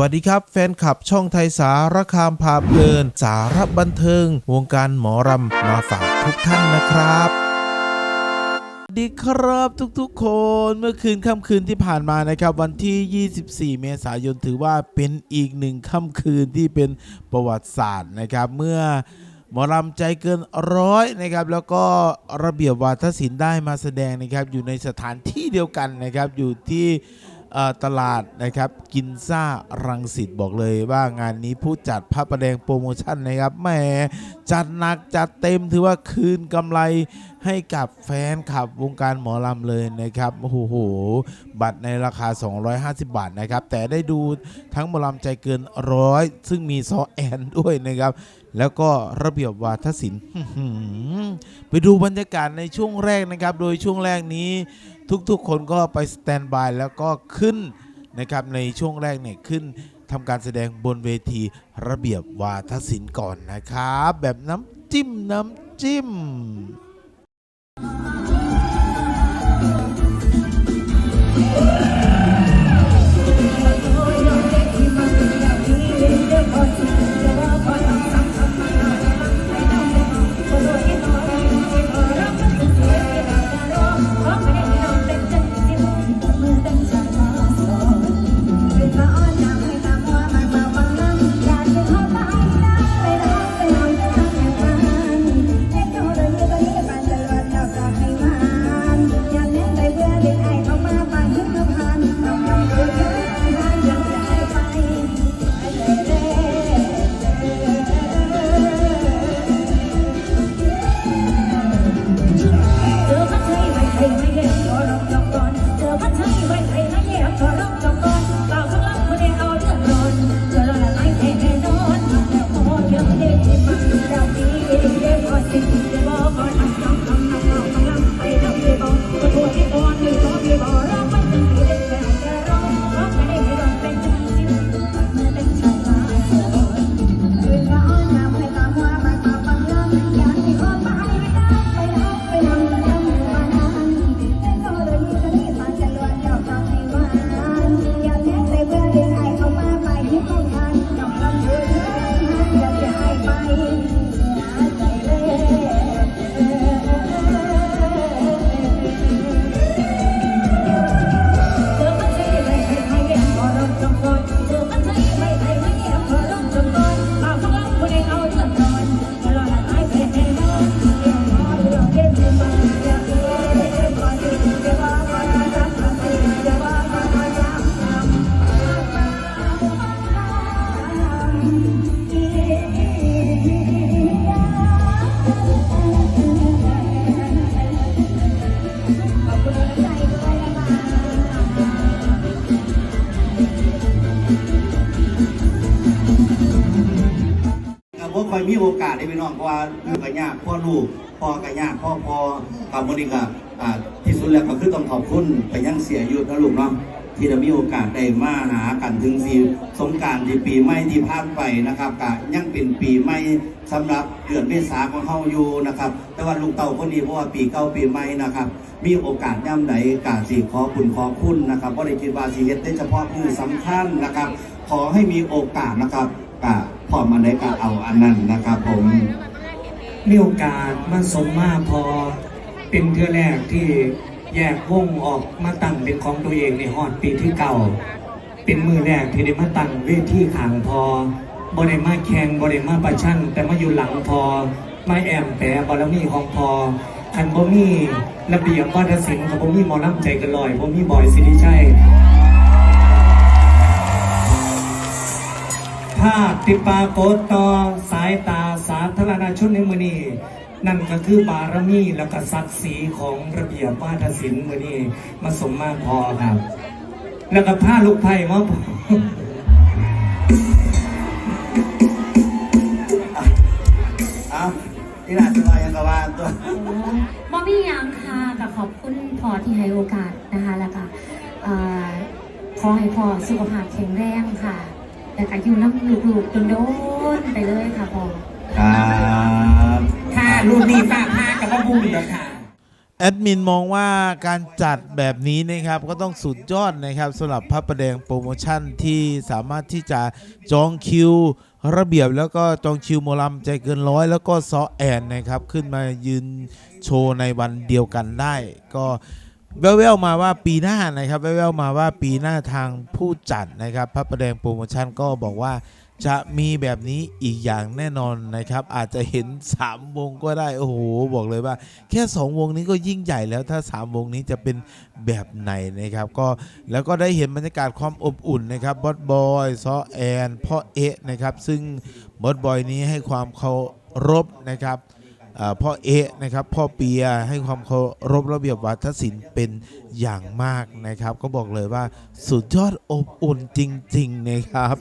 วัสดีครับ แฟนคลับช่องไทยสารคามพาเพลิน สารบันเทิง วงการหมอรำมาฝากทุกท่านนะครับดีครับทุกๆคนเมื่อคืนค่ำคืนที่ผ่านมานะครับ วันที่ 24 เมษายนถือว่าเป็นอีกหนึ่งค่ำคืนที่เป็นประวัติศาสตร์นะครับ เมื่อหมอรำใจเกินร้อยนะครับ แล้วก็ระเบียบวาทศิลป์ได้มาแสดงนะครับ อยู่ในสถานที่เดียวกันนะครับ อยู่ที่ ตลาดนะครับกินซ่ารังสิตบอกเลยว่างานนี้ผู้จัดพระประแดงโปรโมชั่นนะครับแหมจัดหนักจัดเต็มถือว่าคืนกำไรให้กับแฟนคลับวงการหมอลำเลยนะครับโอ้โหบัตรในราคา 250 บาทนะครับ แต่ได้ดูทั้งหมอลำใจเกินร้อยซึ่งมีซอแอนด้วยนะครับ แล้วก็ระเบียบวาทศิลป์ไปดูบรรยากาศในช่วงแรกนะครับ โดยช่วงแรกนี้ ทุกๆ คนก็ไปสแตนบายแล้วก็ขึ้นนะครับในช่วงแรกเนี่ยขึ้นทำการแสดงบนเวทีระเบียบวาทศิลป์ก่อนนะครับ แบบน้ำจิ้มน้ำจิ้ม บว่าคอยมีโอกาสได้ไปน้องเพราะว่าลูกกับยากพ่อลูกพ่อกับยากพ่อพ่อกับมนิกาอ่าที่สุดแล้วก็คือต้องขอบคุณไปยังเสียยุทธนะลูกเนาะที่ได้มีโอกาสได้มาหากันถึงสีสงการที่ปีใหม่ที่ผ่านไปนะครับกะยังเป็นปีใหม่สำหรับเดือนเมษาของเฮาอยู่นะครับ แต่ว่าลูกเต่าคนนี้เพราะว่าปีเก่าปีใหม่นะครับ มีโอกาสย่ำไหนกาสีขอคุณขอคุณนะครับเพราะได้คิดว่าสีเฮ็ดได้เฉพาะมือสำคัญนะครับ ขอให้มีโอกาสนะครับ กะพอมาได้กะเอาอันนั้นนะครับผมมีโอกาสมาสมมาพอเป็นเทือแรกที่แยกวงออกมาตั้งเป็นของตัวเองในฮอดปีที่เก่า เป็นมือแรกที่ได้มาตั้งเวทีขางพอบริมาแข่งบริมาประชันแต่มาอยู่หลังพอมาแอมแต่บารมีของพอคันบ่มีระเบียบวัฒนศิลป์กับบ่มีมอลำใจกันลอยบ่มีบอยสิริชัย ภาพที่ปรากฏต่อสายตาสาธารณชนในมือนี้นั่นก็คือบารมีและก็ศักดิ์ศรีของระเบียบวาทศิลป์มือนี้มาสมมากพอครับ แล้วก็ผ้าลูกไผ่มาพอเอที่น่าสบายยังกะว่าตัวมอมี่ยังค่ะกับขอบคุณพอที่ให้โอกาสนะคะ แล้วก็ขอให้พอสุขภาพแข็งแรงค่ะ แล้วก็อยู่น้ำลูกๆจนโดนๆไปเลยค่ะพอครับค่ะรุ่นนี้ฝากผ้ากับพ่อบุญเด้อค่ะแอดมินมองว่าการจัดแบบนี้นะครับก็ต้องสุดยอดนะครับสำหรับพระประแดงโปรโมชั่นที่สามารถที่จะจองคิวระเบียบแล้วก็จองคิวหมอลำใจเกินร้อยแล้วก็ซอแอนนะครับขึ้นมายืนโชว์ในวันเดียวกันได้ ก็ แว่วๆมาว่าปีหน้านะครับ แว่วๆมาว่าปีหน้าทางผู้จัดนะครับพระประแดงโปรโมชั่นก็บอกว่าจะมีแบบนี้อีกอย่างแน่นอนนะครับ อาจจะเห็น 3 วงก็ได้ โอ้โห บอกเลยว่า แค่ 2 วงนี้ก็ยิ่งใหญ่แล้วถ้า 3 วงนี้จะเป็นแบบไหนนะครับ ก็แล้วก็ได้เห็นบรรยากาศความอบอุ่นนะครับบอสบอยซอแอนพ่อเอะนะครับ ซึ่งบอสบอยนี้ให้ความเคารพนะครับ พ่อเอะนะครับพ่อเปียให้ความเคารพระเบียบวัฒนศิลป์เป็นอย่างมากนะครับ ก็บอกเลยว่าสุดยอดอบอุ่นจริง ๆ นะครับ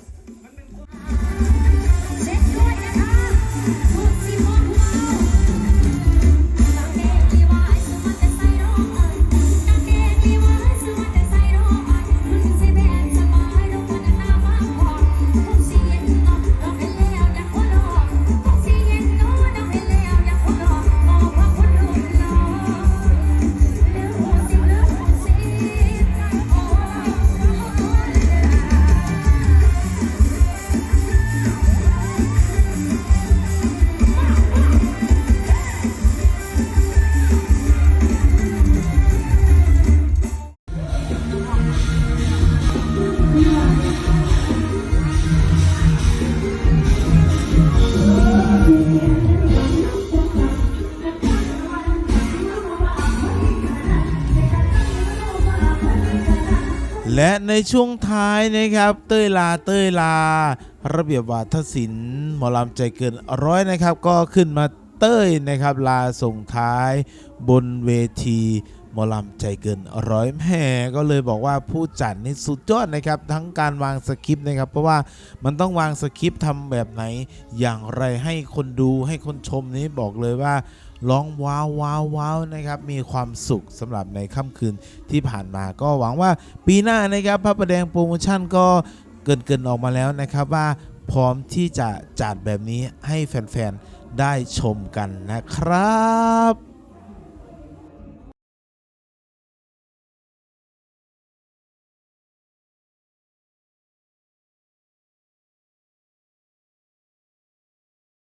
และในช่วงท้ายนะครับ เต้ยลาเต้ยลา ระเบียบวาทศิลป์หมอลำใจเกินร้อยนะครับ ก็ขึ้นมาเต้ยนะครับลาส่งท้ายบนเวที มอลำใจเกินร้อยแม่ก็เลยบอกว่าผู้จัดนี่สุดยอดนะครับ ทั้งการวางสคริปต์นะครับ เพราะว่ามันต้องวางสคริปต์ทำแบบไหน อย่างไรให้คนดูให้คนชมนี้บอกเลยว่าร้องว้าวว้าวว้าวนะครับ มีความสุขสำหรับในค่ำคืนที่ผ่านมาก็หวังว่าปีหน้านะครับพระประแดงโปรโมชั่นก็เกินเกินออกมาแล้วนะครับว่าพร้อมที่จะจัดแบบนี้ให้แฟนๆ ได้ชมกันนะครับ